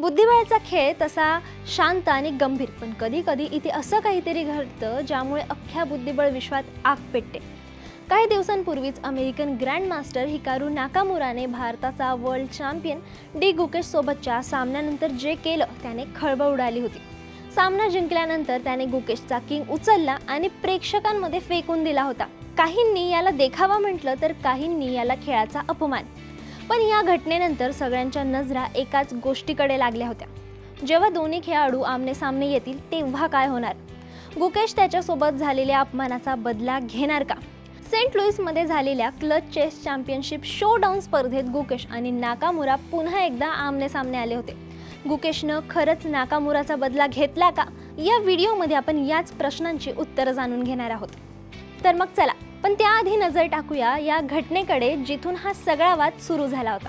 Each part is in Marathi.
बुद्धिबळाचा खेळ तसा शांत आणि गंभीर पण कधी कधी इथे असं काहीतरी घडतं ज्यामुळे अख्ख्या बुद्धिबळ विश्वात आग पेटते. काही दिवसांपूर्वीच अमेरिकन ग्रँडमास्टर हिकारू नाकामुराने भारताचा वर्ल्ड चॅम्पियन डी गुकेशसोबतच्या सामन्यानंतर जे केलं त्याने खळबळ उडाली होती. सामना जिंकल्यानंतर त्याने गुकेशचा किंग उचलला आणि प्रेक्षकांमध्ये फेकून दिला होता. काहींनी याला देखावा म्हटलं तर काहींनी याला खेळाचा अपमान. पण या घटनेनंतर सगळ्यांच्या नजरा एकाच गोष्टीकडे लागल्या होत्या. जेव्हा दोन्ही खेळाडू आमने सामने येतील तेव्हा काय होणार? गुकेश त्याच्यासोबत झालेल्या अपमानाचा बदला घेणार का? सेंट लुईसमध्ये झालेल्या clutch chess championship showdown स्पर्धेत गुकेश आणि नाकामुरा पुन्हा एकदा आमने सामने आले होते. गुकेशनं खरंच नाकामुराचा बदला घेतला का? या व्हिडिओमध्ये आपण याच प्रश्नांची उत्तरं जाणून घेणार आहोत. तर मग चला पण त्याआधी नजर टाकूया या घटनेकडे जिथून हा सगळा वाद सुरू झाला होता.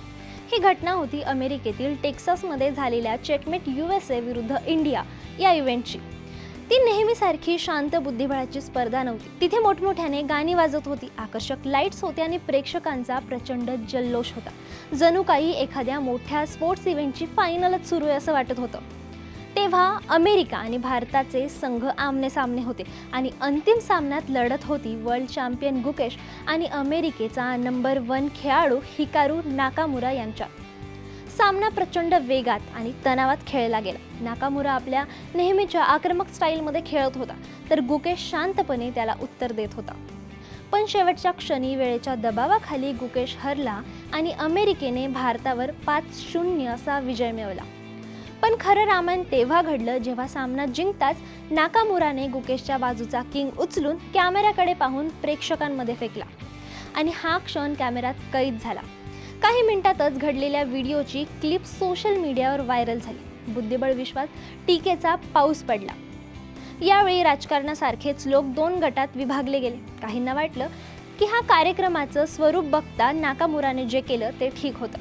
ही घटना होती अमेरिकेतील टेक्सासमध्ये झालेल्या चेकमेट यू एस ए विरुद्ध इंडिया या इव्हेंटची. ती नेहमीसारखी शांत बुद्धिबळाची स्पर्धा नव्हती. तिथे मोठमोठ्याने गाणी वाजत होती. आकर्षक लाईट्स होते आणि प्रेक्षकांचा प्रचंड जल्लोष होता. जणू काही एखाद्या मोठ्या स्पोर्ट्स इव्हेंटची फायनलच सुरू आहे असं वाटत होतं. तेव्हा अमेरिका आणि भारताचे संघ आमने सामने होते आणि अंतिम सामन्यात लढत होती वर्ल्ड चॅम्पियन गुकेश आणि अमेरिकेचा नंबर वन खेळाडू हिकारू नाकामुरा यांच्यात सामना प्रचंड वेगात आणि तणावात खेळला गेला. नाकामुरा आपल्या नेहमीच्या आक्रमक स्टाईलमध्ये खेळत होता तर गुकेश शांतपणे त्याला उत्तर देत होता. पण शेवटच्या क्षणी वेळेच्या दबावाखाली गुकेश हरला आणि अमेरिकेने भारतावर पाच शून्य असा विजय मिळवला. पण खरं रामायण तेव्हा घडलं जेव्हा सामना जिंकताच नाकामुराने गुकेशच्या बाजूचा किंग उचलून कॅमेऱ्याकडे पाहून प्रेक्षकांमध्ये फेकला. आणि हा क्षण कॅमेऱ्यात कैद झाला. काही मिनिटातच घडलेल्या व्हिडिओची क्लिप सोशल मीडियावर व्हायरल झाली. बुद्धिबळ विश्वात टीकेचा पाऊस पडला. यावेळी राजकारणासारखेच लोक दोन गटात विभागले गेले. काहींना वाटलं की हा कार्यक्रमाचं स्वरूप बघता नाकामुराने जे केलं ते ठीक होतं.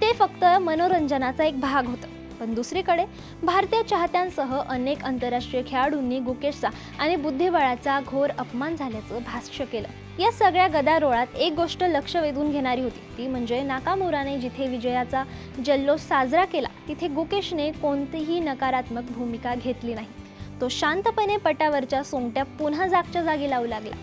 ते फक्त मनोरंजनाचा एक भाग होतं. पण दुसरीकडे भारतीय चाहत्यांसह अनेक आंतरराष्ट्रीय खेळाडूंनी गुकेशचा आणि बुद्धिबळाचा घोर अपमान झाल्याचं भाष्य केलं. या सगळ्या गदारोळात एक गोष्ट लक्ष वेधून घेणारी होती. ती म्हणजे नाकामुराने जिथे विजयाचा जल्लोष साजरा केला तिथे गुकेशने कोणतीही नकारात्मक भूमिका घेतली नाही. तो शांतपणे पटावरच्या सोंगट्या पुन्हा जागच्या जागी लावू लागला.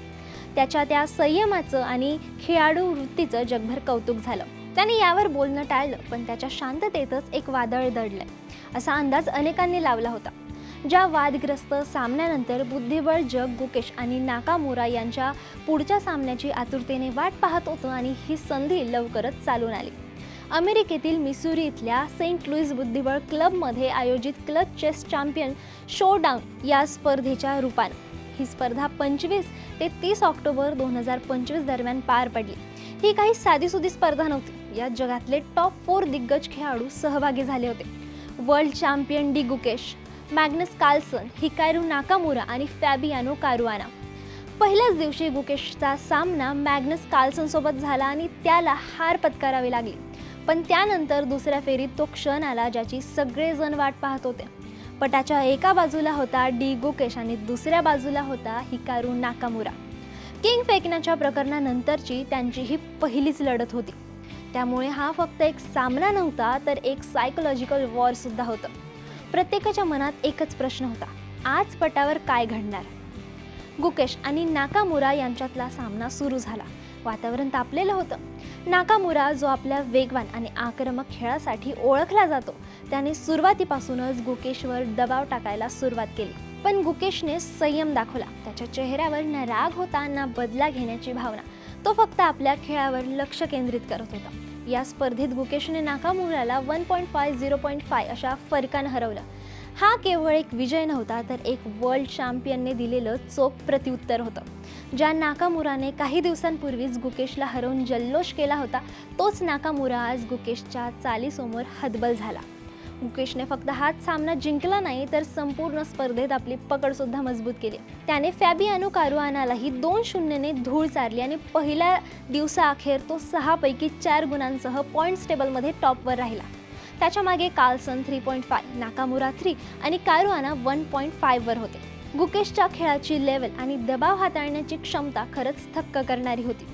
त्याच्या त्या संयमाचं आणि खेळाडू वृत्तीचं जगभर कौतुक झालं. त्याने यावर बोलणं टाळलं पण त्याच्या शांततेतच एक वादळ दडलंय. असा अंदाज अनेकांनी लावला होता. ज्या वादग्रस्त सामन्यानंतर बुद्धिबळ जग गुकेश आणि नाकामुरा यांच्या पुढच्या सामन्याची आतुरतेने वाट पाहत होतं आणि ही संधी लवकरच चालून आली. अमेरिकेतील मिसुरी इथल्या सेंट लुईस बुद्धिबळ क्लबमध्ये आयोजित क्लब चेस चॅम्पियन शोडाऊन या स्पर्धेच्या रूपानं. ही स्पर्धा पंचवीस ते तीस ऑक्टोबर दोन हजार पंचवीस दरम्यान पार पडली. ही काही साधीसुधी स्पर्धा नव्हती. यात जगातले टॉप फोर दिग्गज खेळाडू सहभागी झाले होते. World champion D Gukesh Magnus Carlsen Hikaru Nakamura आणि फॅबियानो कारुआना पहिल्याच दिवशी गुकेशचा सामना मॅग्नस कार्लसनसोबत झाला आणि त्याला हार पत्करावी लागली. पण त्यानंतर दुसऱ्या फेरीत तो क्षण आला ज्याची सगळेजण वाट पाहत होते. पटाच्या एका बाजूला होता डी गुकेश आणि दुसऱ्या बाजूला होता हिकारू नाकामुरा. किंग फेकण्याच्या प्रकरणानंतरची त्यांची ही पहिलीच लढत होती. त्यामुळे हा फक्त एक सामना नव्हता तर एक सायकोलॉजिकल वॉरसुद्धा होतं. प्रत्येकाच्या मनात एकच प्रश्न होता आज पटावर काय घडणार? गुकेश आणि नाकामुरा यांच्यातला सामना सुरू झाला. वातावरण तापलेलं होतं. नाकामुरा जो आपल्या वेगवान आणि आक्रमक खेळासाठी ओळखला जातो त्याने सुरुवातीपासूनच गुकेशवर दबाव टाकायला सुरुवात केली. पण गुकेशने संयम दाखवला. त्याच्या चेहऱ्यावर ना राग होता ना बदला घेण्याची भावना. तो फक्त आपल्या खेळावर लक्ष केंद्रित करत होता. या स्पर्धेत गुकेशने नाकामुराला one point five zero point five अशा फरकानं हरवलं. हा केवळ एक विजय नव्हता तर एक वर्ल्ड चॅम्पियनने दिलेलं चोख प्रत्युत्तर होतं. ज्या नाकामुराने काही दिवसांपूर्वीच गुकेशला हरवून जल्लोष केला होता तोच नाकामुरा आज गुकेशच्या चालीसमोर हतबल झाला. मुकेशने फक्त हाच सामना जिंकला नाही तर संपूर्ण स्पर्धेत आपली पकडसुद्धा मजबूत केली. त्याने फॅबियानो कारुआनालाही दोन शून्यने धूळ चारली आणि पहिल्या दिवसाअखेर तो सहापैकी चार गुणांसह पॉईंट्स टेबलमध्ये टॉपवर राहिला. त्याच्यामागे Carlsen three point five Nakamura three आणि कारुआना वन पॉईंट फायवर होते. गुकेशच्या खेळाची लेवल आणि दबाव हाताळण्याची क्षमता खरंच थक्क करणारी होती.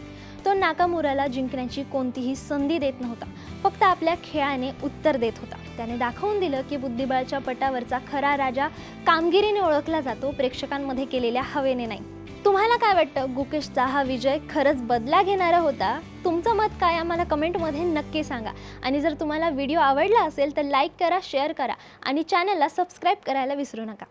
तो नाकामुराला जिंकण्याची कोणतीही संधी देत नव्हता. फक्त आपल्या खेळाने उत्तर देत होता. त्याने दाखवून दिलं की बुद्धिबळाच्या पटावरचा खरा राजा कामगिरीने ओळखला जातो प्रेक्षकांमध्ये केलेल्या हवेने नाही. तुम्हाला काय वाटतं? गुकेशचा हा विजय खरंच बदला घेणारा होता? तुमचं मत काय? आम्हाला कमेंटमध्ये नक्की सांगा. आणि जर तुम्हाला व्हिडिओ आवडला असेल तर लाईक करा शेअर करा आणि चॅनलला सबस्क्राईब करायला विसरू नका.